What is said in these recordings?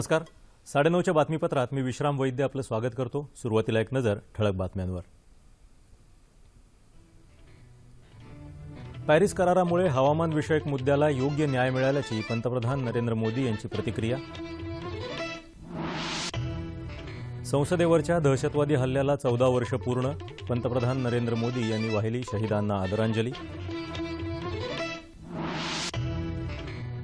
नमस्कार. साडेनऊच्या बातमीपत्रात मी विश्राम वैद्य आपलं स्वागत करतो. सुरुवातीला एक नजर ठळक बातम्यांवर. पॅरिस करारामुळे हवामानविषयक मुद्द्याला योग्य न्याय मिळाल्याची पंतप्रधान नरेंद्र मोदी यांची प्रतिक्रिया. संसदेवरच्या दहशतवादी हल्ल्याला चौदा वर्ष पूर्ण पंतप्रधान नरेंद्र मोदी यांनी वाहिली शहीदांना आदरांजली.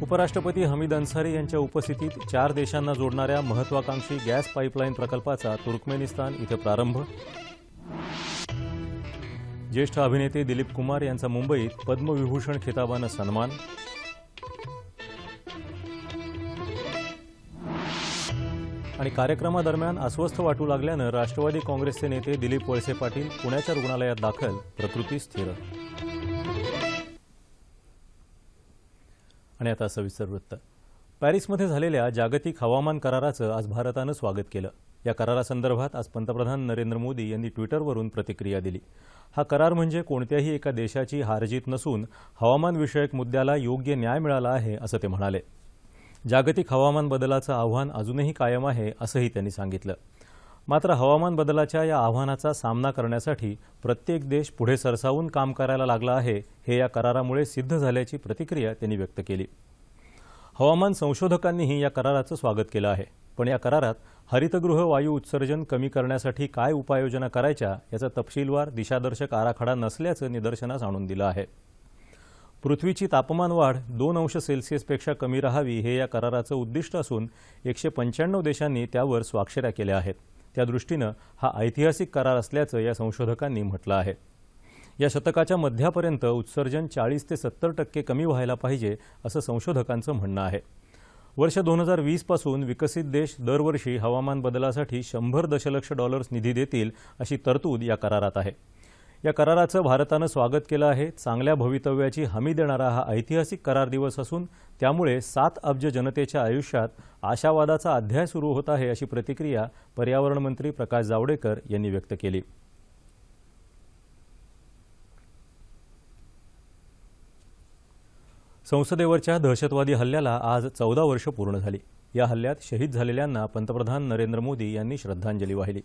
उपराष्ट्रपती हमीद अन्सारी यांच्या उपस्थितीत चार देशांना जोडणाऱ्या महत्वाकांक्षी गॅस पाईपलाईन प्रकल्पाचा तुर्कमेनिस्तान इथं प्रारंभ. ज्येष्ठ अभिनेते दिलीप कुमार यांचा मुंबईत पद्मविभूषण खिताबानं सन्मान. आणि कार्यक्रमादरम्यान अस्वस्थ वाटू लागल्यानं राष्ट्रवादी काँग्रेसचे नेते दिलीप वळसे पाटील पुण्याच्या रुग्णालयात दाखल प्रकृती स्थिर. आणि आता सविस्तर वृत्त. पॅरिसमध्ये झालेल्या जागतिक हवामान कराराचं आज भारतानं स्वागत केलं. या करारासंदर्भात आज पंतप्रधान नरेंद्र मोदी यांनी ट्विटरवरून प्रतिक्रिया दिली. हा करार म्हणजे कोणत्याही एका देशाची हारजीत नसून हवामानविषयक मुद्द्याला योग्य न्याय मिळाला आहे असं ते म्हणाले. जागतिक हवामान बदलाचं आव्हान अजूनही कायम आहे असंही त्यांनी सांगितलं. मात्र हवामान बदलाच्या या आव्हानाचा सामना करण्यासाठी प्रत्येक देश पुढे सरसावून काम करायला लागला आहे हे या करारामुळे सिद्ध झाल्याची प्रतिक्रिया त्यांनी व्यक्त केली. हवामान संशोधकांनीही या कराराचं स्वागत केलं आहे. पण या करारात हरितगृह वायू उत्सर्जन कमी करण्यासाठी काय उपाययोजना करायच्या याचा तपशीलवार दिशादर्शक आराखडा नसल्याचं निदर्शनास आणून दिलं आहे. पृथ्वीची तापमान वाढ दोन अंश सेल्सिअसपेक्षा कमी राहावी हे या कराराचं उद्दिष्ट असून एकशे पंच्याण्णव देशांनी त्यावर स्वाक्षऱ्या केल्या आहेत. त्या दृष्टीनं हा ऐतिहासिक करार असल्याचं या संशोधकांनी म्हटलं आहे. या शतकाच्या मध्यापर्यंत उत्सर्जन चाळीस ते सत्तर टक्के कमी व्हायला पाहिजे असं संशोधकांचं म्हणणं आहे. वर्ष दोन हजार वीसपासून विकसित देश दरवर्षी हवामान बदलासाठी शंभर दशलक्ष डॉलर्स निधी देतील अशी तरतूद या करारात आहे. या कराराचं भारतानं स्वागत केलं आहे. चांगल्या भवितव्याची हमी देणारा हा ऐतिहासिक करार दिवस असून त्यामुळे सात अब्ज जनतेच्या आयुष्यात आशावादाचा अध्याय सुरू होत आहे अशी प्रतिक्रिया पर्यावरण मंत्री प्रकाश जावडेकर यांनी व्यक्त केली. संसदेवरच्या दहशतवादी हल्ल्याला आज चौदा वर्ष पूर्ण झाली. या हल्ल्यात शहीद झालेल्यांना पंतप्रधान नरेंद्र मोदी यांनी श्रद्धांजली वाहिली.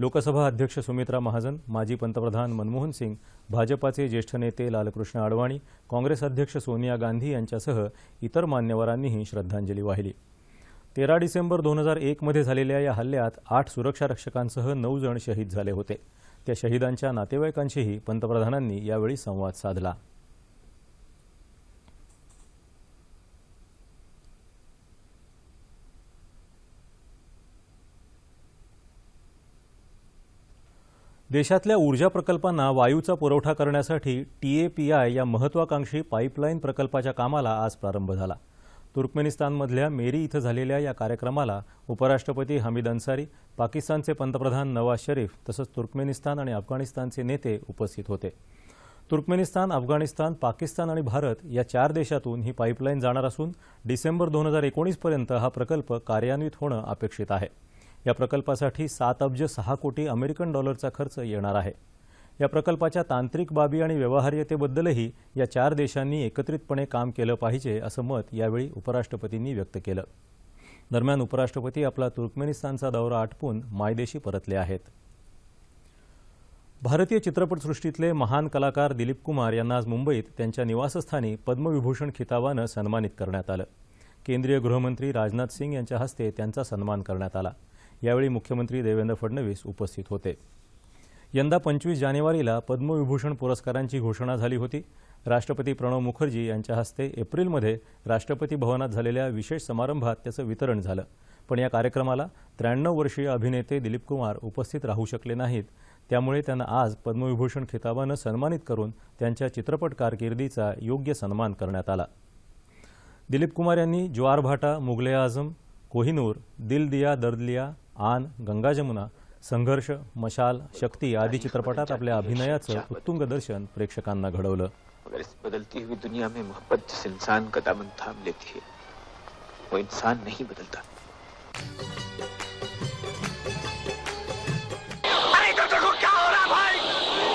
लोकसभा अध्यक्ष सुमित्रा महाजन माजी पंतप्रधान मनमोहन सिंग भाजपाचे ज्येष्ठ नेते लालकृष्ण अडवाणी काँग्रेस अध्यक्ष सोनिया गांधी यांच्यासह इतर मान्यवरांनीही श्रद्धांजली वाहिली. तेरा डिसेंबर दोन हजार एकमध्ये झालेल्या या हल्ल्यात आठ सुरक्षा रक्षकांसह नऊ जण शहीद झाले होते. त्या शहीदांच्या नातेवाईकांशीही पंतप्रधानांनी यावेळी संवाद साधला. देशातल्या ऊर्जा प्रकल्पांना वायूचा पुरवठा करण्यासाठी टीएपीआय या महत्वाकांक्षी पाईपलाईन प्रकल्पाच्या कामाला आज प्रारंभ झाला. तुर्कमेनिस्तानमधल्या मेरी इथं झालेल्या या कार्यक्रमाला उपराष्ट्रपती हमीद अन्सारी पाकिस्तानचे पंतप्रधान नवाज शरीफ तसंच तुर्कमेनिस्तान आणि अफगाणिस्तानचे नेते उपस्थित होते. तुर्कमेनिस्तान अफगाणिस्तान पाकिस्तान आणि भारत या चार देशातून ही पाईपलाईन जाणार असून डिसेंबर दोन हजार एकोणीसपर्यंत हा प्रकल्प कार्यान्वित होणं अपेक्षित आहे. या प्रकल्पासाठी सात अब्ज सहा कोटी अमेरिकन डॉलरचा खर्च येणार आहे. या प्रकल्पाच्या तांत्रिक बाबी आणि व्यवहार्यतेबद्दलही या चार देशांनी एकत्रितपणे काम केलं पाहिजे असं मत यावेळी उपराष्ट्रपतींनी व्यक्त केलं. दरम्यान उपराष्ट्रपती आपला तुर्कमेनिस्तानचा दौरा आटपून मायदेशी परतले आहेत. भारतीय चित्रपटसृष्टीतले महान कलाकार दिलीप कुमार यांना आज मुंबईत त्यांच्या निवासस्थानी पद्मविभूषण खिताबानं सन्मानित करण्यात आलं. केंद्रीय गृहमंत्री राजनाथ सिंग यांच्या हस्ते त्यांचा सन्मान करण्यात आला. यावेळी मुख्यमंत्री देवेंद्र फडणवीस उपस्थित होते. यंदा पंचवीस जानेवारीला पद्मविभूषण पुरस्कारांची घोषणा झाली होती. राष्ट्रपती प्रणव मुखर्जी यांच्या हस्ते एप्रिलमध्ये राष्ट्रपती भवनात झालेल्या विशेष समारंभात त्याचं वितरण झालं. पण या कार्यक्रमाला त्र्याण्णव वर्षीय अभिनेते दिलीप कुमार उपस्थित राहू शकले नाहीत. त्यामुळे त्यांना आज पद्मविभूषण खिताबानं सन्मानित करून त्यांच्या चित्रपट कारकिर्दीचा योग्य सन्मान करण्यात आला. दिलीप कुमार यांनी ज्वार भाटा मुगले आझम कोहिनूर दिल दिया दर्द लिया आन गंगा जमुना संघर्ष मशाल शक्ती आदी चित्रपटात आपल्या अभिनयाचं उत्तुंग दर्शन प्रेक्षकांना घडवलं. मगर इस बदलती हुई दुनिया में मोहब्बत जिस इंसान का दामन थाम लेती है वो इंसान नहीं बदलता। अरे तो देखो क्या हो रहा भाई?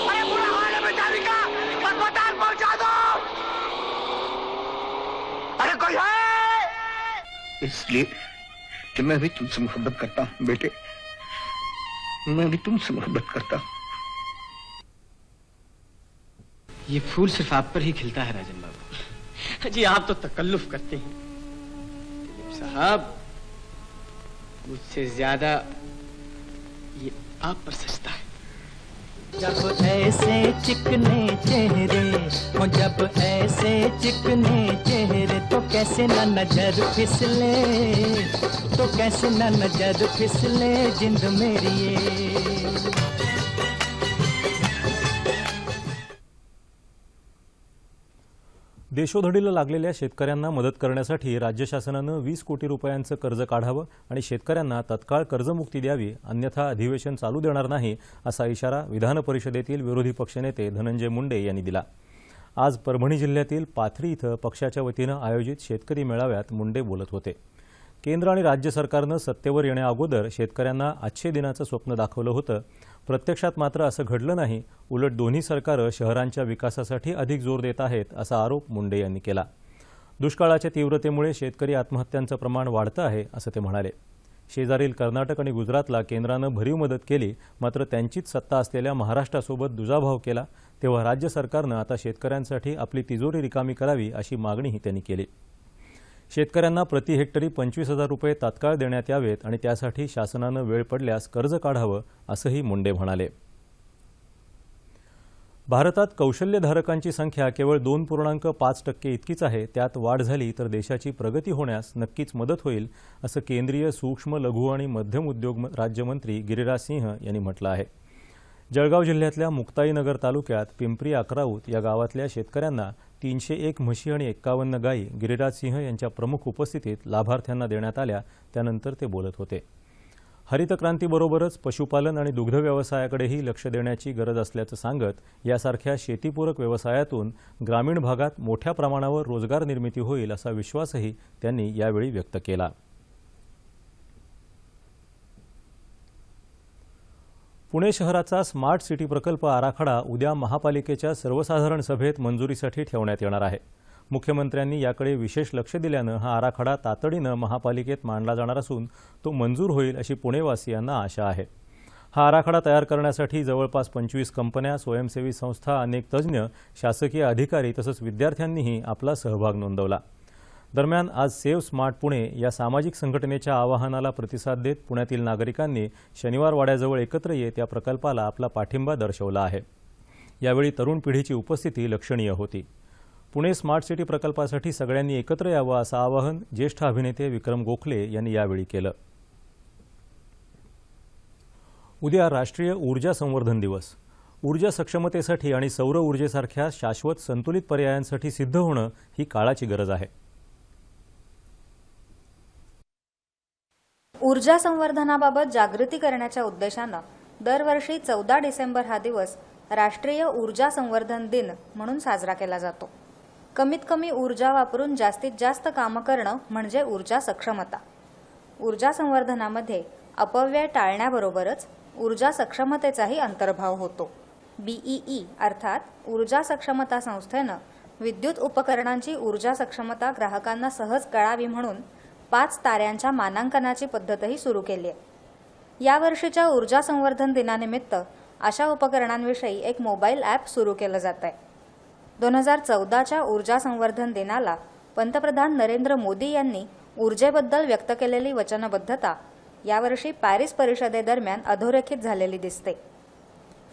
अरे पूरा हाल है बेचारी का। अस्पताल पहुंचा दो। अरे कोई है? इसलिए कि मैं भी तुमसे मोहब्बत करता हूँ, बेटे। मैं भी तुमसे मोहब्बत करता हूँ। ये फूल सिर्फ़ आप पर ही खिलता है, राजन बाबू। जी, आप तो तकल्लुफ करते हैं। साहब, मुझसे ज़्यादा ये आप पर सजता है। जब ऐसे चिकने चेहरे हो जब ऐसे चिकने चेहरे तो कैसे न नज़र फिसले तो कैसे न नज़र फिसले जिंद मेरी ये। देशोधडीला लागलेल्या शेतकऱ्यांना मदत करण्यासाठी राज्य शासनानं वीस कोटी रुपयांचं कर्ज काढावं आणि शेतकऱ्यांना तत्काळ कर्जमुक्ती द्यावी अन्यथा अधिवेशन चालू देणार नाही असा इशारा विधान परिषदेतील विरोधी पक्षनेते धनंजय मुंडे यांनी दिला. आज परभणी जिल्ह्यातील पाथरी इथं पक्षाच्या वतीनं आयोजित शेतकरी मेळाव्यात मुंडे बोलत होते. केंद्र आणि राज्य सरकारनं सत्तेवर येण्याअगोदर शेतकऱ्यांना आजचे दिनाचं स्वप्न दाखवलं होतं. प्रत्यक्षात मात्र असं घडलं नाही. उलट दोन्ही सरकारं शहरांच्या विकासासाठी अधिक जोर देत आहेत असा आरोप मुंडे यांनी केला. दुष्काळाच्या तीव्रतेमुळे शेतकरी आत्महत्यांचं प्रमाण वाढतं आहे असं ते म्हणाले. शेजारील कर्नाटक आणि गुजरातला केंद्रानं भरीव मदत केली मात्र त्यांचीच सत्ता असलेल्या महाराष्ट्रासोबत दुजाभाव केला तेव्हा राज्य सरकारनं आता शेतकऱ्यांसाठी आपली तिजोरी रिकामी करावी अशी मागणीही त्यांनी केली. शेतकऱ्यांना प्रति हेक्टरी पंचवीस हजार रुपये तात्काळ देण्यात यावेत आणि त्यासाठी शासनानं वेळ पडल्यास कर्ज काढावं असंही मुंडे म्हणाले. भारतात कौशल्यधारकांची संख्या केवळ दोन पूर्णांक पाच टक्के इतकीच आहे त्यात वाढ झाली तर देशाची प्रगती होण्यास नक्कीच मदत होईल असं केंद्रीय सूक्ष्म लघु आणि मध्यम उद्योग राज्यमंत्री गिरिराज सिंह यांनी म्हटलं आहे. जळगाव जिल्ह्यातल्या मुक्ताईनगर तालुक्यात पिंपरी अकराऊत या गावातल्या शेतकऱ्यांना तीनशे एक म्हशी आणि एक्कावन्न गायी गिरिराज सिंह यांच्या प्रमुख उपस्थितीत लाभार्थ्यांना देण्यात आल्या त्यानंतर ते बोलत होते. हरित क्रांतीबरोबरच पशुपालन आणि दुग्ध व्यवसायाकडेही लक्ष देण्याची गरज असल्याचं सांगत यासारख्या शेतीपूरक व्यवसायातून ग्रामीण भागात मोठ्या प्रमाणावर रोजगार निर्मिती होईल असा विश्वासही त्यांनी यावेळी व्यक्त केला. पुणे शहराचा स्मार्ट सिटी प्रकल्प आराखडा उद्या महापालिकेच्या सर्वसाधारण सभेत मंजुरीसाठी ठेवण्यात येणार आहे. मुख्यमंत्र्यांनी याकडे विशेष लक्ष दिल्यानं हा आराखडा तातडीनं महापालिकेत मांडला जाणार असून तो मंजूर होईल अशी पुणेवासियांना आशा आहे. हा आराखडा तयार करण्यासाठी जवळपास पंचवीस कंपन्या स्वयंसेवी संस्था अनेक तज्ज्ञ शासकीय अधिकारी तसंच विद्यार्थ्यांनीही आपला सहभाग नोंदवला. दरम्यान आज सेव्ह स्मार्ट पुणे या सामाजिक संघटनेच्या आवाहनाला प्रतिसाद देत पुण्यातील नागरिकांनी शनिवार वाड्याजवळ एकत्र येत या प्रकल्पाला आपला पाठिंबा दर्शवला आहे. यावेळी तरुण पिढीची उपस्थिती लक्षणीय होती. पुणे स्मार्ट सिटी प्रकल्पासाठी सगळ्यांनी एकत्र यावं असं आवाहन ज्येष्ठ अभिनेते विक्रम गोखले यांनी यावेळी केलं. उद्या राष्ट्रीय ऊर्जा संवर्धन दिवस. ऊर्जा सक्षमतेसाठी आणि सौर ऊर्जेसारख्या शाश्वत संतुलित पर्यायांसाठी सिद्ध होणं ही काळाची गरज आहे. ऊर्जा संवर्धनाबाबत जागृती करण्याच्या उद्देशानं दरवर्षी चौदा डिसेंबर हा दिवस राष्ट्रीय ऊर्जा संवर्धन दिन म्हणून साजरा केला जातो. कमीत कमी ऊर्जा वापरून जास्तीत जास्त कामं करणं म्हणजे ऊर्जा सक्षमता. ऊर्जा संवर्धनामध्ये अपव्यय टाळण्याबरोबरच ऊर्जा सक्षमतेचाही अंतर्भाव होतो. बीईई अर्थात ऊर्जा सक्षमता संस्थेनं विद्युत उपकरणांची ऊर्जा सक्षमता ग्राहकांना सहज कळावी म्हणून पाच ताऱ्यांच्या मानांकनाची पद्धतही सुरू केली आहे यावर्षीच्या ऊर्जा संवर्धन दिनानिमित्त अशा उपकरणांविषयी एक मोबाईल ॲप सुरू केलं जात आहे दोन हजार चौदाच्या ऊर्जा संवर्धन दिनाला पंतप्रधान नरेंद्र मोदी यांनी ऊर्जेबद्दल व्यक्त केलेली वचनबद्धता यावर्षी पॅरिस परिषदेदरम्यान अधोरेखित झालेली दिसते.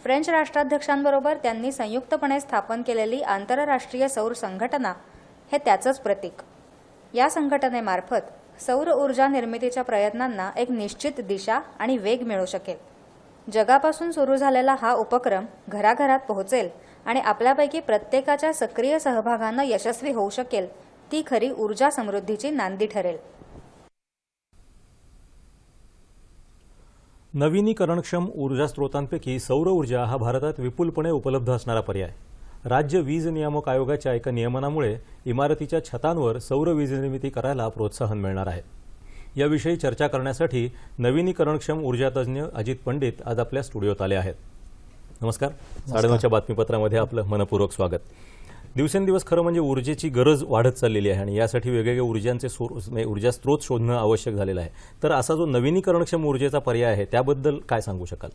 फ्रेंच राष्ट्राध्यक्षांबरोबर त्यांनी संयुक्तपणे स्थापन केलेली आंतरराष्ट्रीय सौर संघटना हे त्याचंच प्रतीक. या संघटनेमार्फत सौर ऊर्जा निर्मितीच्या प्रयत्नांना एक निश्चित दिशा आणि वेग मिळू शकेल. जगापासून सुरू झालेला हा उपक्रम घराघरात पोहोचेल आणि आपल्यापैकी प्रत्येकाच्या सक्रिय सहभागानं यशस्वी होऊ शकेल ती खरी ऊर्जा समृद्धीची नांदी ठरेल. नवीनीकरणक्षम ऊर्जा स्रोतांपैकी सौर ऊर्जा हा भारतात विपुलपणे उपलब्ध असणारा पर्याय. राज्य वीज नियामक आयोगाच्या एका नियमनामुळे इमारतीच्या छतांवर सौर वीज निर्मिती करायला प्रोत्साहन मिळणार आहे. याविषयी चर्चा करण्यासाठी नवीनीकरणक्षम ऊर्जा तज्ज्ञ अजित पंडित आज आपल्या स्टुडिओत आले आहेत. नमस्कार. साडेनऊच्या बातमीपत्रामध्ये आपलं मनपूर्वक स्वागत. दिवसेंदिवस खरं म्हणजे ऊर्जेची गरज वाढत चाललेली आहे आणि यासाठी वेगवेगळ्या ऊर्जांचे सोर्स म्हणजे ऊर्जा स्रोत शोधणं आवश्यक झालेलं आहे. तर असा जो नवीनीकरणक्षम ऊर्जेचा पर्याय आहे त्याबद्दल काय सांगू शकाल?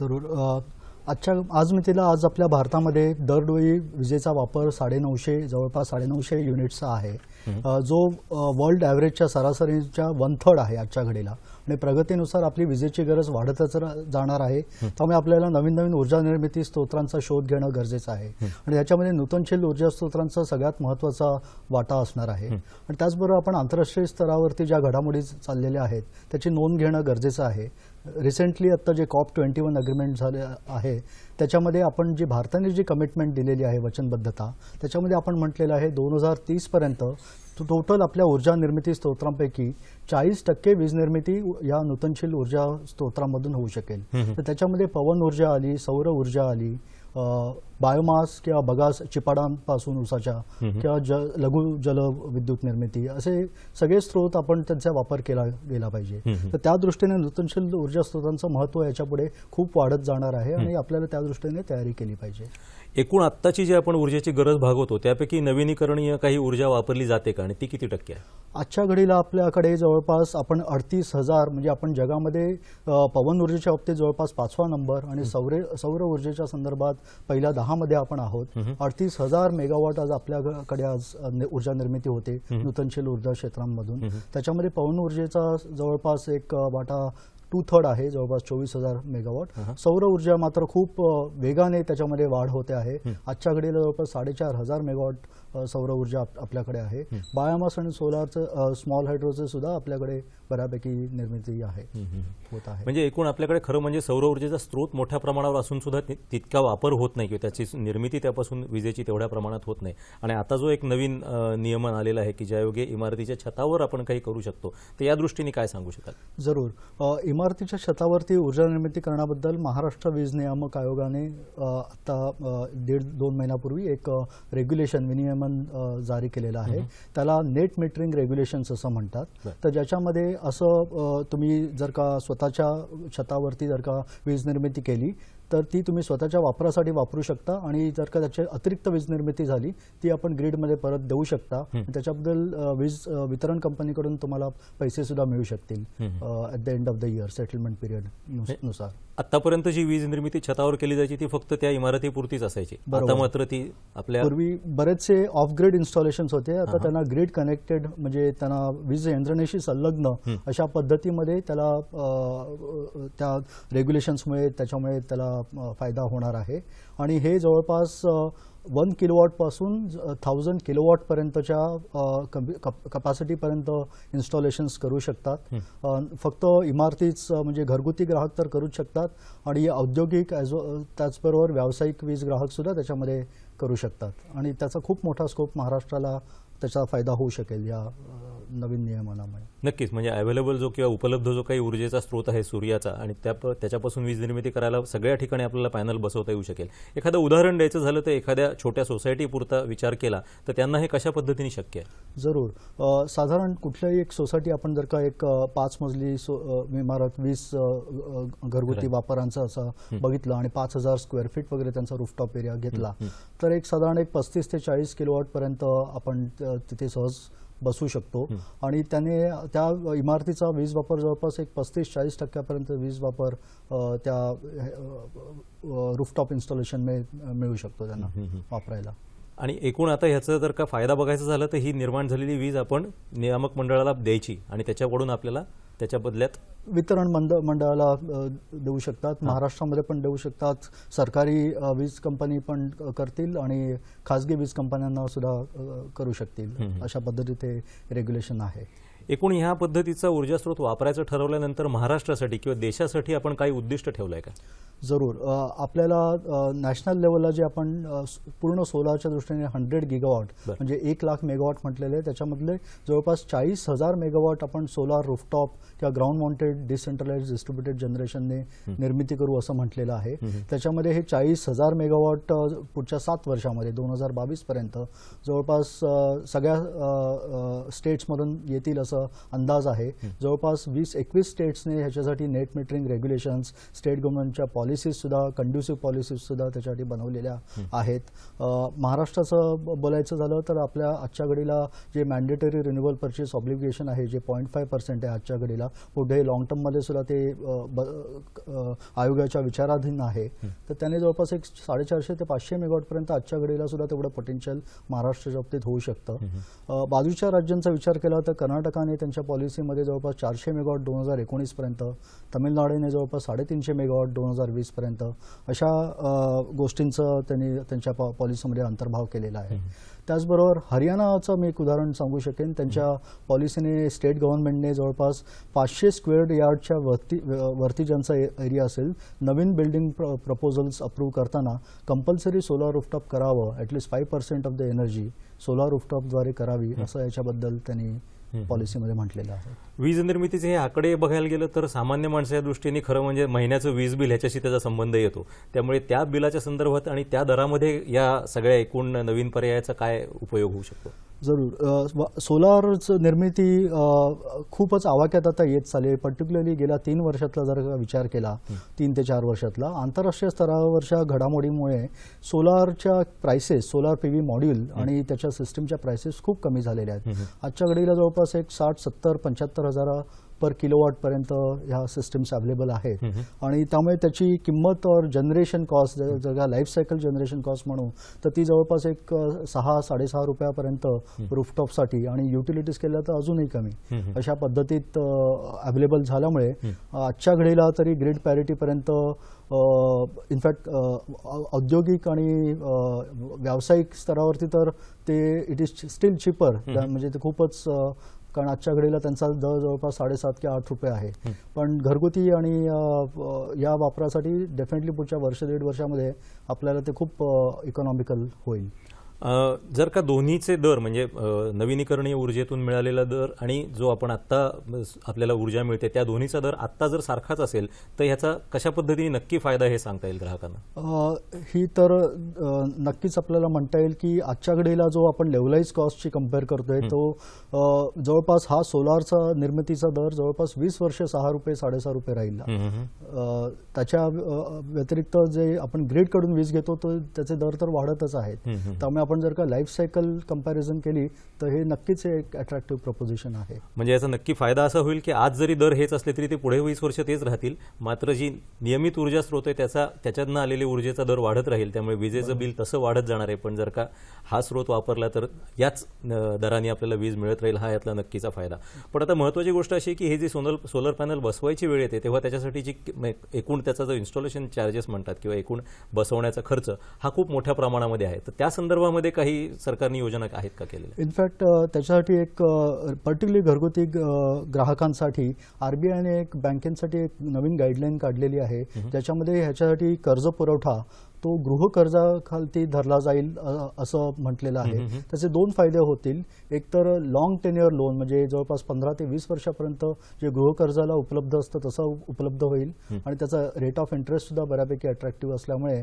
जरूर आजच्या आज मितीला आज आपल्या भारतामध्ये दरडोई विजेचा वापर साडेनऊशे जवळपास साडेनऊशे युनिट्सचा आहे. जो वर्ल्ड ॲव्हरेजच्या सरासरीच्या वन थर्ड आहे आजच्या घडीला. आणि प्रगतीनुसार आपली विजेची गरज वाढतच जाणार आहे. त्यामुळे आपल्याला नवीन नवीन ऊर्जा निर्मिती स्तोत्रांचा शोध घेणं गरजेचं आहे. आणि याच्यामध्ये नूतनशील ऊर्जा स्तोत्रांचा सगळ्यात महत्त्वाचा वाटा असणार आहे. आणि त्याचबरोबर आपण आंतरराष्ट्रीय स्तरावरती ज्या घडामोडी चाललेल्या आहेत त्याची नोंद घेणं गरजेचं आहे. रिसेंटली आत्ता जे कॉप ट्वेंटी वन अग्रीमेंट झाले आहे त्याच्यामध्ये आपण जी भारताने जी कमिटमेंट दिलेली आहे वचनबद्धता त्याच्यामध्ये आपण म्हटलेलं आहे दोन हजार तीसपर्यंत टोटल आपल्या ऊर्जा निर्मिती स्तोत्रांपैकी चाळीस टक्के वीज निर्मिती या नूतनशील ऊर्जा स्तोत्रांमधून होऊ शकेल. तर त्याच्यामध्ये पवन ऊर्जा आली सौर ऊर्जा आली बायोमास किंवा बगास चिपाडांपासून उसाच्या किंवा ज लघु जल विद्युत निर्मिती असे सगळे स्रोत आपण त्यांचा वापर केला गेला पाहिजे. तर त्या दृष्टीने नूतनशील ऊर्जा स्रोतांचं महत्त्व याच्यापुढे खूप वाढत जाणार आहे आणि आपल्याला त्या दृष्टीने तयारी केली पाहिजे. एकूण आत्ताची जी आपण ऊर्जेची गरज भागवतो त्यापैकी नवीनीकरणीय काही ऊर्जा वापरली जाते का आणि ती किती टक्के आहे? आजच्या घडीला आपल्याकडे जवळपास आपण अडतीस हजार म्हणजे आपण जगामध्ये पवन ऊर्जेच्या बाबतीत जवळपास पाचवा नंबर आणि सौर सौर ऊर्जेच्या संदर्भात पहिल्या दहामध्ये आपण आहोत. अडतीस हजार मेगावॉट आज आपल्याकडे आज ऊर्जा निर्मिती होते नूतनशील ऊर्जा क्षेत्रांमधून. त्याच्यामध्ये पवन ऊर्जेचा जवळपास एक वाटा टू थर्ड आहे जवळपास चोवीस हजार मेगावॉट. सौर ऊर्जा मात्र खूप वेगाने त्याच्यामध्ये वाढ होते आहे. आजच्या घडीला जवळपास साडेचार हजार मेगावॉट सौर ऊर्जा आप- आपल्याकडे आहे. बायोमास आणि सोलारचं स्मॉल हायड्रोचं सुद्धा आपल्याकडे बऱ्यापैकी निर्मिती आहे होत आहे. म्हणजे एकूण आपल्याकडे खरं म्हणजे सौर ऊर्जेचा स्रोत मोठ्या प्रमाणावर असून सुद्धा तितका वापर होत नाही किंवा त्याची निर्मिती त्यापासून विजेची तेवढ्या प्रमाणात होत नाही. आणि आता जो एक नवीन नियमन आलेला आहे की ज्यायोगे इमारतीच्या छतावर आपण काही करू शकतो तर या दृष्टीने काय सांगू शकाल? जरूर. अ, इमारतीच्या छतावरती ऊर्जा निर्मिती करण्याबद्दल महाराष्ट्र वीज नियामक आयोगाने आता दीड दोन महिन्यापूर्वी एक रेग्युलेशन विनियमन जारी केलेलं आहे. त्याला नेट मीटरिंग रेग्युलेशन्स असं म्हणतात. तर ज्याच्यामध्ये असं तुम्ही जर का स्वतःच्या छतावरती जर का वीज निर्मिती केली तर ती तुम्ही स्वतःच्या वापरासाठी वापरू शकता आणि जर का त्याची अतिरिक्त वीज निर्मिती झाली ती आपण ग्रीडमध्ये परत देऊ शकता. त्याच्याबद्दल वीज वितरण कंपनीकडून तुम्हाला पैसे सुद्धा मिळू शकतील at the end of the year settlement पिरियडनुसार. आतापर्यंत जी वीज निर्मिती छतावर केली जायची ती फक्त त्या इमारतीपुरतीच असायची. आता बरोबर. मात्र ती आपल्या पूर्वी बरेचसे ऑफ ग्रीड इन्स्टॉलेशन्स होते. आता त्यांना ग्रीड कनेक्टेड म्हणजे त्यांना वीज यंत्रणेशी संलग्न अशा पद्धतीमध्ये त्याला त्या रेग्युलेशन्समुळे त्याच्यामुळे त्याला फायदा होणार आहे. आणि हे जवळपास वन किलोवॉटपासून थाउजंड किलोवॉटपर्यंतच्या कपॅसिटीपर्यंत इन्स्टॉलेशन्स करू शकतात. फक्त इमारतीच म्हणजे घरगुती ग्राहक तर करूच शकतात आणि औद्योगिक ॲज त्याचबरोबर व्यावसायिक वीज ग्राहक सुद्धा त्याच्यामध्ये करू शकतात. आणि त्याचा खूप मोठा स्कोप महाराष्ट्राला त्याचा फायदा होऊ शकेल या नवीन नियमनामुळे. नक्कीच म्हणजे अवेलेबल जो किंवा उपलब्ध जो काही ऊर्जेचा स्रोत आहे सूर्याचा आणि त्या त्याच्यापासून वीज निर्मिती करायला सगळ्या ठिकाणी आपल्याला पॅनल बसवता येऊ शकेल. एखादं उदाहरण द्यायचं झालं तर एखाद्या छोट्या सोसायटी पुरता विचार केला तर त्यांना हे कशा पद्धतीने शक्य आहे? जरूर. साधारण कुठल्याही एक सोसायटी आपण जर का एक पाच मजली सो- इमारत वीस घरगुती वापरांचं असं बघितलं आणि पाच हजार स्क्वेअर फीट वगैरे त्यांचा रूफटॉप एरिया घेतला. तर एक साधारण एक पस्तीस ते चाळीस किलोवॉट पर्यंत आपण तिथे सहज बसू शकतो. आणि त्याने त्या इमारतीचा वीज वापर जवळपास एक पस्तीस चाळीस टक्क्यापर्यंत वीज वापर त्या रूफटॉप इन्स्टॉलेशन मिळू शकतो त्यांना वापरायला. आणि एकूण आता ह्याचा जर का फायदा बघायचा झाला तर ही निर्माण झालेली वीज आपण नियामक मंडळाला द्यायची आणि त्याच्याकडून आपल्याला त्याच्या बदल्यात? वितरण मंड मंडळाला देऊ शकतात. महाराष्ट्रामध्ये पण देऊ शकतात. सरकारी वीज कंपनी पण करतील आणि खाजगी वीज कंपन्यांना सुद्धा करू शकतील. अशा पद्धती ते रेग्युलेशन आहे. एकूण ह्या पद्धतीचा ऊर्जा स्रोत वापरायचं ठरवल्यानंतर महाराष्ट्रासाठी किंवा देशासाठी आपण काही उद्दिष्ट ठेवलंय का? जरूर. आपल्याला नॅशनल लेवलला जे आपण पूर्ण सोलारच्या दृष्टीने हंड्रेड गिगावॉट. म्हणजे एक लाख मेगावॉट म्हटलेले आहे त्याच्यामधले जवळपास चाळीस हजार मेगावॉट आपण सोलार रूफटॉप किंवा ग्राउंड माउंटेड डिसेंट्रलाइज डिस्ट्रीब्युटेड जनरेशनने निर्मिती करू असं म्हटलेलं आहे. त्याच्यामध्ये हे चाळीस हजार मेगावॉट पुढच्या सात वर्षामध्ये दोन हजार बावीस पर्यंत जवळपास सगळ्या स्टेट्समधून येतील असं असं अंदाज आहे. जवळपास वीस एकवीस स्टेट्सने ह्याच्यासाठी नेट मीटरिंग रेग्युलेशन्स स्टेट गव्हर्नमेंटच्या पॉलिसीज सुद्धा कंड्युसिव्ह पॉलिसीज सुद्धा त्याच्यासाठी बनवलेल्या आहेत. महाराष्ट्राचं बोलायचं झालं तर आपल्या आजच्या घडीला जे मॅन्डेटरी रिन्युअल परचेस ऑब्लिगेशन आहे जे पॉईंट फाय पर्सेंट आहे आजच्या घडीला पुढे लॉंग टर्ममध्ये सुद्धा ते आयोगाच्या विचाराधीन आहे. तर त्याने जवळपास एक साडेचारशे ते पाचशे मेगावॉटपर्यंत आजच्या घडीला सुद्धा तेवढं पोटेन्शियल महाराष्ट्राच्या बाबतीत होऊ शकतं. बाजूच्या राज्यांचा विचार केला तर कर्नाटकाने त्यांच्या पॉलिसीमध्ये जवळपास चारशे मेगावॉट दोन हजार एकोणीसपर्यंत तमिळनाडूने जवळपास साडेतीनशे मेगावॉट दोन हजार वीसपर्यंत अशा गोष्टींचं त्यांनी त्यांच्या पॉ- पॉलिसीमध्ये अंतर्भाव केलेला आहे. त्याचबरोबर हरियाणाचं मी एक उदाहरण सांगू शकेन. त्यांच्या पॉलिसीने स्टेट गव्हर्नमेंटने जवळपास पाचशे स्क्वेअर्ड यार्डच्या वरती वरती ज्यांचा ए- एरिया असेल नवीन बिल्डिंग प्र प्रपोजल्स अप्रूव्ह करताना कंपल्सरी सोलार रूफटॉप करावं at least five percent of the energy solar रूफटॉपद्वारे करावी असं याच्याबद्दल त्यांनी पॉलिसीमध्ये म्हटलेलं आहे. वीज निर्मितीचे हे आकडे बघायला गेलं तर सामान्य माणसाच्या दृष्टीने खरं म्हणजे महिन्याचं वीज बिल ह्याच्याशी त्याचा संबंध येतो. त्यामुळे त्या बिलाच्या संदर्भात आणि त्या दरामध्ये या सगळ्या एकूण नवीन पर्यायाचा काय उपयोग होऊ शकतो? जरूर. सोलारचं निर्मिती खूपच आवाक्यात आता येत चालली पर्टिक्युलरली गेल्या तीन वर्षातला जर विचार केला तीन ते चार वर्षातला आंतरराष्ट्रीय स्तरावरच्या घडामोडीमुळे सोलारच्या prices solar P V module आणि त्याच्या सिस्टीमच्या प्राइसेस खूप कमी झालेल्या आहेत. आजच्या घडीला जवळपास एक साठ सत्तर पंच्याहत्तर हजारा पर किलोवॉट पर्यंत ह्या सिस्टीम्स अवेलेबल आहेत. आणि त्यामुळे त्याची किंमत और जनरेशन कॉस्ट जर का लाईफ सायकल जनरेशन कॉस्ट म्हणू तर ती जवळपास एक सहा साडेसहा रुपयापर्यंत रूफटॉपसाठी आणि युटिलिटीज केल्या तर अजूनही कमी. अशा पद्धतीत अवेलेबल झाल्यामुळे आजच्या घडीला तरी ग्रीड पॅरिटीपर्यंत इनफॅक्ट औद्योगिक आणि व्यावसायिक स्तरावरती तर ते इट इज स्टील चिपर म्हणजे ते खूपच कारण आजच्या घडीला त्यांचा दर जवळपास साडेसात किंवा आठ रुपये आहे. पण घरगुती आणि या वापरासाठी डेफिनेटली पुढच्या वर्ष दीड वर्षामध्ये आपल्याला ते खूप इकॉनॉमिकल होईल. जर का दोन्हीचे दर म्हणजे नवीनीकरणीय ऊर्जेतून मिळालेला दर आणि जो आपण आत्ता आपल्याला ऊर्जा मिळते त्या दोन्हीचा दर आत्ता जर सारखाच असेल तर ह्याचा कशा पद्धतीने नक्की फायदा हे सांगता येईल ग्राहकांना? ही तर नक्कीच आपल्याला म्हणता येईल की आजच्या घडीला जो आपण लेवलाइज कॉस्टची कंपेअर करतोय तो जवळपास हा सोलारचा निर्मितीचा दर जवळपास वीस वर्ष सहा रुपये साडेसहा रुपये राहील. त्याच्या व्यतिरिक्त जे आपण ग्रीडकडून वीज घेतो तो त्याचे दर तर वाढतच आहेत. त्यामुळे आपण जर का लाईफ सायकल कंपॅरिझन केली तर हे नक्कीच एक अट्रॅक्टिव्ह प्रपोजिशन आहे. म्हणजे याचा नक्की फायदा असा होईल की आज जरी दर हेच असले तरी ते पुढे वीस वर्ष तेच राहतील. मात्र जी नियमित ऊर्जा स्रोत आहे त्याचा त्याच्यातनं आलेली ऊर्जेचा दर वाढत राहील. त्यामुळे विजेचं बिल तसं वाढत जाणार आहे. पण जर का हा स्रोत वापरला तर याच दराने आपल्याला वीज मिळत राहील. हा यातला नक्कीचा फायदा. पण आता महत्त्वाची गोष्ट अशी की हे जे सोलर सोलर पॅनल बसवायची वेळ येते तेव्हा त्याच्यासाठीची कि- म- एकूण त्याचा जो इन्स्टॉलेशन चार्जेस म्हणतात किंवा एकूण बसवण्याचा खर्च हा खूप मोठ्या प्रमाणामध्ये आहे. तर त्या संदर्भामध्ये काही सरकारनी योजना आहेत का केलेल्या? इनफॅक्ट त्याच्यासाठी एक पर्टिक्युलली घरगुती ग्राहकांसाठी आरबीआयने एक बँकेसाठी एक नवीन गाईडलाईन काढलेली आहे. ज्याच्यामध्ये ह्याच्यासाठी कर्ज पुरवठा तो गृहकर्जाखालती धरला जाईल असं म्हटलेलं आहे. त्याचे दोन फायदे होतील. एक तर लॉंग टेन्युअर लोन म्हणजे जवळपास पंधरा ते वीस वर्षापर्यंत जे गृहकर्जाला उपलब्ध असतं तसं उपलब्ध होईल. आणि त्याचा रेट ऑफ इंटरेस्ट सुद्धा बऱ्यापैकी अट्रॅक्टिव्ह असल्यामुळे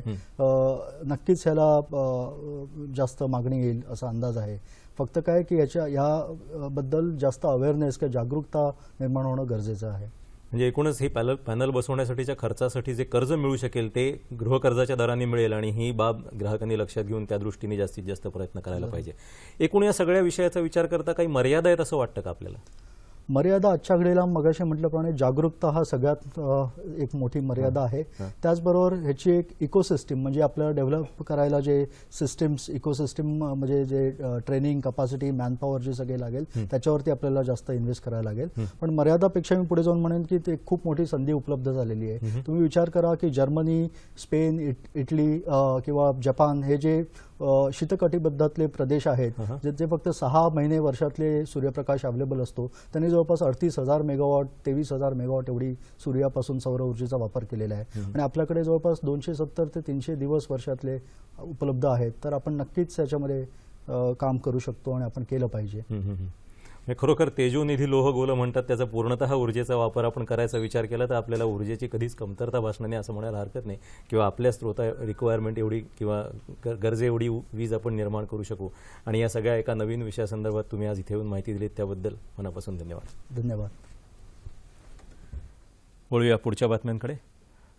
नक्कीच ह्याला जास्त मागणी येईल असा अंदाज आहे. फक्त काय की याच्या या बद्दल जास्त अवेअरनेस किंवा जागरूकता निर्माण होणं गरजेचं आहे. म्हणजे एकूणच हे पॅनल पॅनल बसवण्यासाठीच्या खर्चासाठी जे कर्ज मिळू शकेल ते गृहकर्जाच्या दराने मिळेल आणि ही बाब ग्राहकांनी लक्षात घेऊन त्या दृष्टीने जास्तीत जास्त प्रयत्न करायला पाहिजे. एकूण या सगळ्या विषयाचा विचार करता काही मर्यादा आहेत असं वाटतं का आपल्याला? मर्यादा आजच्या घडीला मगाशी म्हटल्याप्रमाणे जागरूकता हा सगळ्यात एक मोठी मर्यादा आहे. त्याचबरोबर ह्याची एक इकोसिस्टीम म्हणजे आपल्याला डेव्हलप करायला जे सिस्टीम्स इकोसिस्टीम म्हणजे जे ट्रेनिंग कपॅसिटी मॅनपॉवर जे सगळे लागेल त्याच्यावरती आपल्याला जास्त इन्व्हेस्ट करायला लागेल. पण मर्यादापेक्षा मी पुढे जाऊन म्हणेन की ते खूप मोठी संधी उपलब्ध झालेली आहे. तुम्ही विचार करा की जर्मनी स्पेन इट- इटली किंवा जपान हे जे शीतकटिबद्धातले प्रदेश आहेत जे जे फक्त सहा महिने वर्षातले सूर्यप्रकाश अवेलेबल असतो. त्यांनी जवळपास अडतीस हजार मेगावॉट तेवीस हजार मेगावॉट एवढी सूर्यापासून सौर ऊर्जेचा वापर केलेला आहे. आणि आपल्याकडे जवळपास दोनशे सत्तर ते तीनशे दिवस वर्षातले उपलब्ध आहेत. तर आपण नक्कीच याच्यामध्ये काम करू शकतो आणि आपण केलं पाहिजे. म्हणजे खरोखर तेजोनिधी लोह गोल म्हणतात त्याचा पूर्णतः ऊर्जेचा वापर आपण करायचा विचार केला तर आपल्याला ऊर्जेची कधीच कमतरता भासणार नाही असं म्हणायला हरकत नाही. किंवा आपल्या स्त्रोता रिक्वायरमेंट एवढी किंवा ग- गरजे एवढी वीज आपण निर्माण करू शकू. आणि या सगळ्या एका नवीन विषयासंदर्भात तुम्ही आज इथे येऊन माहिती दिलीत त्याबद्दल मनापासून धन्यवाद. धन्यवाद. वळूया पुढच्या बातम्यांकडे.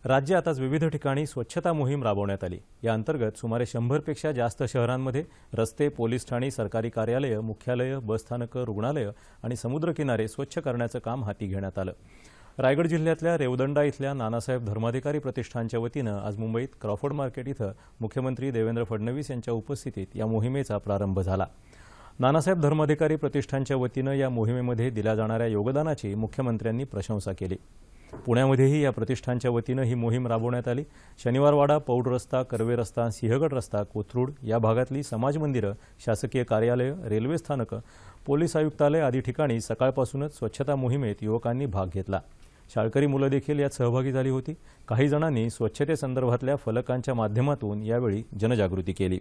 राज्यात आज विविध ठिकाणी स्वच्छता मोहीम राबवण्यात आली. या अंतर्गत सुमारे शंभरपेक्षा जास्त शहरांमध्ये रस्ते पोलीस ठाणी सरकारी कार्यालयं मुख्यालयं बसस्थानकं रुग्णालयं आणि समुद्रकिनारे स्वच्छ करण्याचं काम हाती घेण्यात आलं. रायगड जिल्ह्यातल्या रेवदंडा इथल्या नानासाहेब धर्माधिकारी प्रतिष्ठानच्या वतीनं आज मुंबईत क्रॉफर्ड मार्केट इथं मुख्यमंत्री देवेंद्र फडणवीस यांच्या उपस्थितीत या मोहिमेचा प्रारंभ झाला. नानासाहेब धर्माधिकारी प्रतिष्ठानच्या वतीनं या मोहिमेमध्ये दिल्या जाणाऱ्या योगदानाची मुख्यमंत्र्यांनी प्रशंसा केली. पुण्यामध्येही या प्रतिष्ठानच्या वतीनं ही मोहीम राबवण्यात आली. शनिवारवाडा पौड रस्ता कर्वे रस्ता सिंहगड रस्ता कोथरूड या भागातली समाज मंदिरं शासकीय कार्यालयं रेल्वे स्थानकं पोलीस आयुक्तालय आदी ठिकाणी सकाळपासूनच स्वच्छता मोहिमेत युवकांनी भाग घेतला. शाळकरी मुलं देखील यात सहभागी झाली होती. काही जणांनी स्वच्छतेसंदर्भातल्या फलकांच्या माध्यमातून यावेळी जनजागृती केली.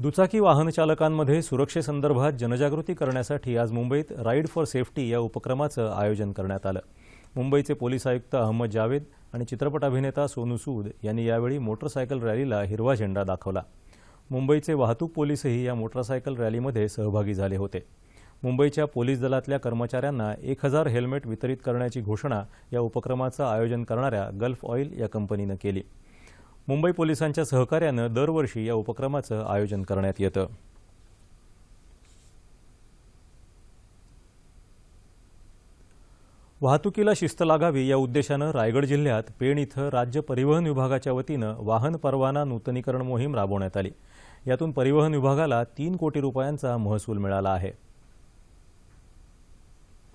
दुचाकी वाहन चालकांमध्ये सुरक्षेसंदर्भात जनजागृती करण्यासाठी आज मुंबईत राईड फॉर सेफ्टी या उपक्रमाचं आयोजन करण्यात आलं. मुंबईचे पोलीस आयुक्त अहमद जावेद आणि चित्रपट अभिनेता सोनू सूद यांनी यावेळी मोटरसायकल रॅलीला हिरवा झेंडा दाखवला. मुंबईचे वाहतूक पोलीसही या मोटरसायकल रॅलीमध्ये सहभागी झाले होते. मुंबईच्या पोलीस दलातल्या कर्मचाऱ्यांना एक हजार हेल्मेट वितरित करण्याची घोषणा या उपक्रमाचं आयोजन करणाऱ्या गल्फ ऑइल या कंपनीनं केली. मुंबई पोलिसांच्या सहकार्यानं दरवर्षी या उपक्रमाचं आयोजन करण्यात येतं. वाहतुकीला शिस्त लागावी या उद्देशानं रायगड जिल्ह्यात पेण इथं राज्य परिवहन विभागाच्या वतीनं वाहन परवाना नूतनीकरण मोहीम राबवण्यात आली. यातून परिवहन विभागाला तीन कोटी रुपयांचा महसूल मिळाला आहे.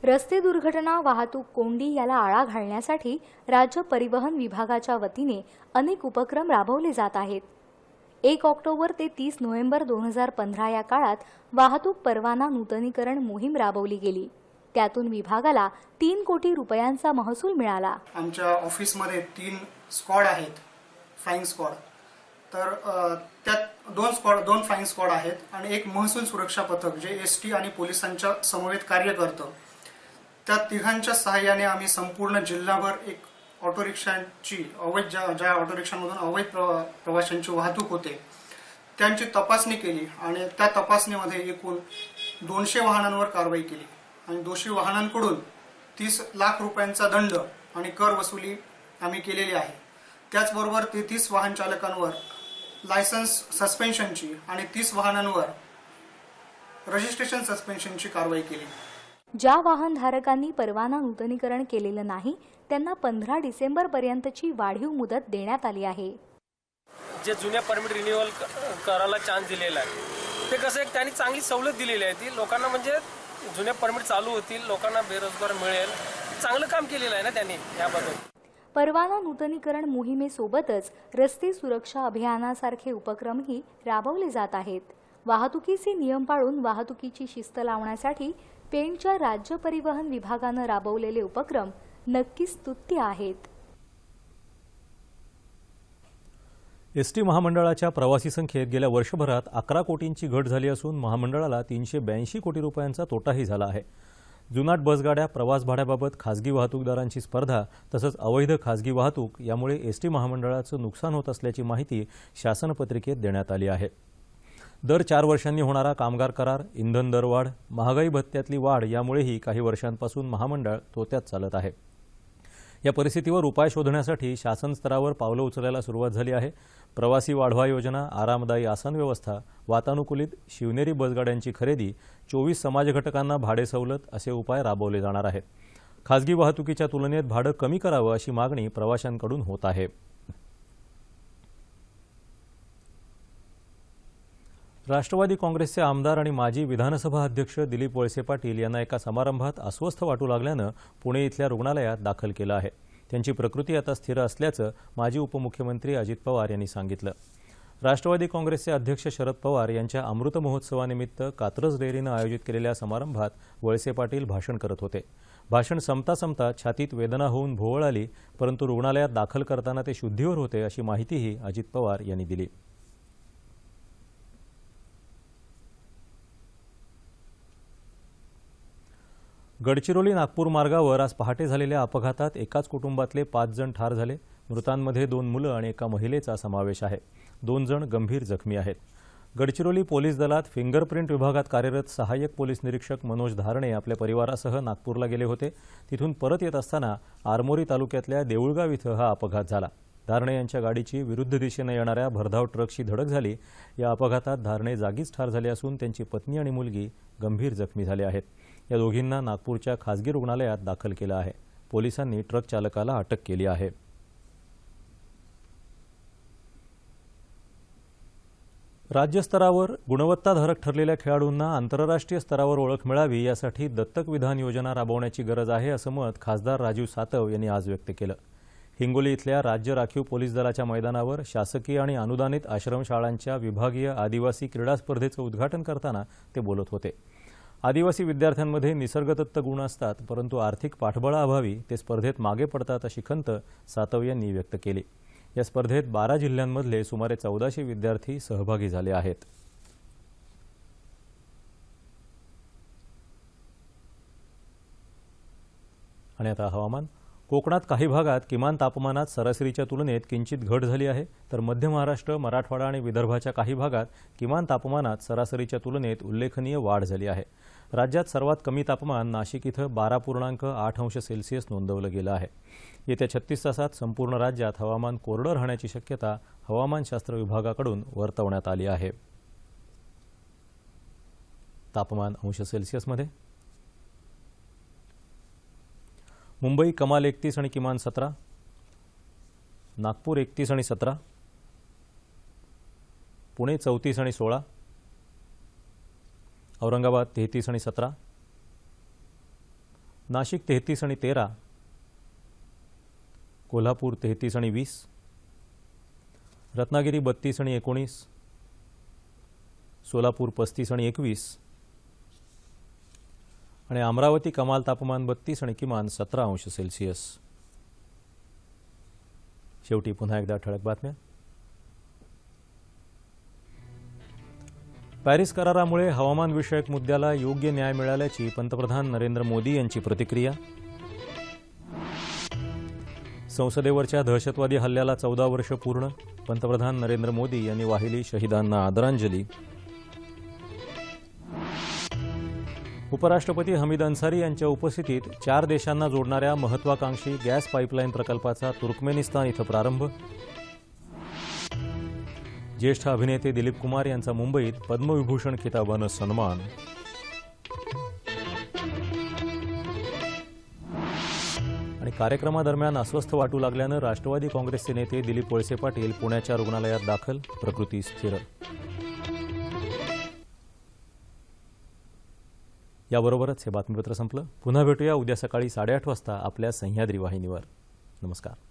रस्ते दुर्घटना वाहतूक कोंडी याला आळा घालण्यासाठी राज्य परिवहन विभागाच्या वतीने अनेक उपक्रम राबवले जात आहेत. एक ऑक्टोबर ते तीस नोव्हेंबर दोन हजार पंधरा या काळात वाहतूक परवाना नूतनीकरण मोहीम राबवली गेली. त्यातून विभागाला तीन कोटी रुपयांचा महसूल मिळाला. आमच्या ऑफिसमध्ये तीन स्क्वॉड आहेत फ्लाईंग स्क्वॉड. तर त्यात दोन स्क्वॉड दोन फ्लाईंग स्क्वॉड आहेत आणि एक महसूल सुरक्षा पथक जे एस टी आणि पोलिसांच्या समवेत कार्य करतं त्या तिघांच्या सहाय्याने आम्ही संपूर्ण जिल्हाभर एक ऑटो रिक्षांची अवैध ज्या ज्या ऑटो रिक्षांमधून अवैध प्रवा प्रवाशांची वाहतूक होते त्यांची तपासणी केली आणि त्या तपासणीमध्ये एकूण दोनशे वाहनांवर कारवाई केली. आणि दोषी वाहनांकडून तीस लाख रुपयांचा दंड आणि कर वसुली आम्ही केलेली आहे. त्याचबरोबर तेहतीस वाहन चालकांवर लायसन्स सस्पेन्शनची आणि तीस वाहनांवर रजिस्ट्रेशन सस्पेन्शनची कारवाई केली. ज्या वाहनधारकांनी परवाना नूतनीकरण केलेलं नाही त्यांना पंधरा डिसेंबर पर्यंतची वाढीव मुदत देण्यात आली आहे. जे जुन्या परमिट रिन्युअल करायला चान्स दिलेला आहे. ते कसं एक त्यांनी चांगली सवलत दिलेली आहे ती. लोकांना म्हणजे जुन्या परमिट चालू होतील लोकांना बेरोजगार मिळेल. चांगलं काम केलेलं आहे ना त्यांनी याबद्दल परवाना नूतनीकरण मोहिमेसोबतच रस्ते सुरक्षा अभियानासारखे उपक्रमही राबवले जात आहेत. वाहतुकीचे नियम पाळून वाहतुकीची शिस्त लावण्यासाठी पेणच्या राज्य परिवहन विभागानं राबवलेले उपक्रम नक्कीच स्तुत्य आहेत. एस टी महामंडळाच्या प्रवासी संख्येत गेल्या वर्षभरात अकरा कोटींची घट झाली असून महामंडळाला तीनशे ब्याऐंशी कोटी रुपयांचा तोटाही झाला आहे. जुनाट बसगाड्या प्रवास भाड्याबाबत खासगी वाहतूकदारांची स्पर्धा तसंच अवैध खासगी वाहतूक यामुळे एस टी महामंडळाचं नुकसान होत असल्याची माहिती शासनपत्रिकेत देण्यात आली आहे. दर चार वर्षांनी होणारा कामगार करार इंधन दरवाढ महागाई भत्त्यातली वाढ यामुळेही काही वर्षांपासून महामंडळ तोत्यात चालत आहे. या परिस्थितीवर उपाय शोधण्यासाठी शासन स्तरावर पावलं उचलायला सुरुवात झाली आहे. प्रवासी वाढवा योजना आरामदायी आसन व्यवस्था वातानुकूलित शिवनेरी बसगाड्यांची खरेदी चोवीस समाज घटकांना भाडे सवलत असे उपाय राबवले जाणार आहेत. खासगी वाहतुकीच्या तुलनेत भाडं कमी करावं अशी मागणी प्रवाशांकडून होत आहे. राष्ट्रवादी काँग्रेसचे आमदार आणि माजी विधानसभा अध्यक्ष दिलीप वळसे पाटील यांना एका समारंभात अस्वस्थ वाटू लागल्यानं पुणे इथल्या रुग्णालयात दाखल केलं आहे. त्यांची प्रकृती आता स्थिर असल्याचं माजी उपमुख्यमंत्री अजित पवार यांनी सांगितलं. राष्ट्रवादी काँग्रेसचे अध्यक्ष शरद पवार यांच्या अमृत महोत्सवानिमित्त कात्रज डेअरीनं आयोजित केलेल्या समारंभात वळसे पाटील भाषण करत होते. भाषण संपता संपता छातीत वेदना होऊन भोवळ आली परंतु रुग्णालयात दाखल करताना ते शुद्धीवर होते अशी माहितीही अजित पवार यांनी दिली. गडचिरोली नागपूर मार्गावर आज पहाटे झालेल्या अपघातात एकाच कुटुंबातले पाच जण ठार झाले. मृतांमध्ये दोन मुलं आणि एका महिलेचा समावेश आहे. दोन जण गंभीर जखमी आहेत. गडचिरोली पोलीस दलात फिंगरप्रिंट विभागात कार्यरत सहाय्यक पोलीस निरीक्षक मनोज धारणे आपल्या परिवारासह नागपूरला गेले होते. तिथून परत येत असताना आरमोरी तालुक्यातल्या देऊळगाव इथं हा अपघात झाला. धारणे यांच्या गाडीची विरुद्ध दिशेनं येणाऱ्या भरधाव ट्रकशी धडक झाली. या अपघातात धारणे जागीच ठार झाले असून त्यांची पत्नी आणि मुलगी गंभीर जखमी झाले आहेत. या दोघींना नागपूरच्या खासगी रुग्णालयात दाखल केलं आहे. पोलिसांनी ट्रक चालकाला अटक केली आहे. राज्यस्तरावर गुणवत्ताधारक ठरलेल्या खेळाडूंना आंतरराष्ट्रीय स्तरावर ओळख मिळावी यासाठी दत्तक विधान योजना राबवण्याची गरज आहे असं मत खासदार राजीव सातव यांनी आज व्यक्त केलं. हिंगोली इथल्या राज्य राखीव पोलीस दलाच्या मैदानावर शासकीय आणि अनुदानित आश्रमशाळांच्या विभागीय आदिवासी क्रीडा स्पर्धेचं उद्घाटन करताना ते बोलत होते. आदिवासी विद्यार्थ्यांमध्ये निसर्गदत्त गुण असतात परंतु आर्थिक पाठबळाअभावी ते स्पर्धेत मागे पडतात अशी खंत सातव यांनी व्यक्त केली. या स्पर्धेत बारा जिल्ह्यांमधले सुमारे चौदाशे विद्यार्थी सहभागी झाले आहेत. आणि आता हवामान. कोकणात काही भागात किमान तापमानात सरासरीच्या तुलनेत किंचित घट झाली आहे तर मध्य महाराष्ट्र मराठवाडा आणि विदर्भाच्या काही भागात किमान तापमानात सरासरीच्या तुलनेत उल्लेखनीय वाढ झाली आहे. राज्यात सर्वात कमी तापमान नाशिक इथं बारा पूर्णांक आठ अंश सेल्सिअस नोंदवलं गेलं आहे. येत्या छत्तीस तासात संपूर्ण राज्यात हवामान कोरडं राहण्याची शक्यता हवामानशास्त्र विभागाकडून वर्तवण्यात आली आहे. तापमान अंश सेल्सिअसमध्ये? मुंबई कमाल एकतीस आणि किमान सतरा. नागपूर एकतीस आणि सतरा. पुणे चौतीस आणि सोळा. औरंगाबाद तेहतीस आणि सतरा. नाशिक तेहतीस आणि तेरा. कोल्हापूर तेहतीस आणि वीस. रत्नागिरी बत्तीस आणि एकोणीस. सोलापूर पस्तीस आणि एकवीस. आणि अमरावती कमाल तापमान बत्तीस आणि किमान सतरा अंश सेल्सिअस. शेवटी पुन्हा एकदा ठळक बातम्या. पॅरिस करारामुळे हवामानविषयक मुद्द्याला योग्य न्याय मिळाल्याची पंतप्रधान नरेंद्र मोदी यांची प्रतिक्रिया. संसदेवरच्या दहशतवादी हल्ल्याला चौदा वर्ष पूर्ण पंतप्रधान नरेंद्र मोदी यांनी वाहिली शहीदांना आदरांजली. उपराष्ट्रपती हमीद अन्सारी यांच्या उपस्थितीत चार देशांना जोडणाऱ्या महत्वाकांक्षी गॅस पाईपलाईन प्रकल्पाचा तुर्कमेनिस्तान इथं प्रारंभ. ज्येष्ठ अभिनेते दिलीप कुमार यांचा मुंबईत पद्मविभूषण खिताबानं सन्मान. आणि कार्यक्रमादरम्यान अस्वस्थ वाटू लागल्यानं राष्ट्रवादी काँग्रेसचे नेते दिलीप वळसे पाटील पुण्याच्या रुग्णालयात दाखल प्रकृती स्थिर. याबरोबरच हे बातमीपत्र संपलं. पुन्हा भेटूया उद्या सकाळी साडेआठ वाजता आपल्या सह्याद्री वाहिनीवर. नमस्कार.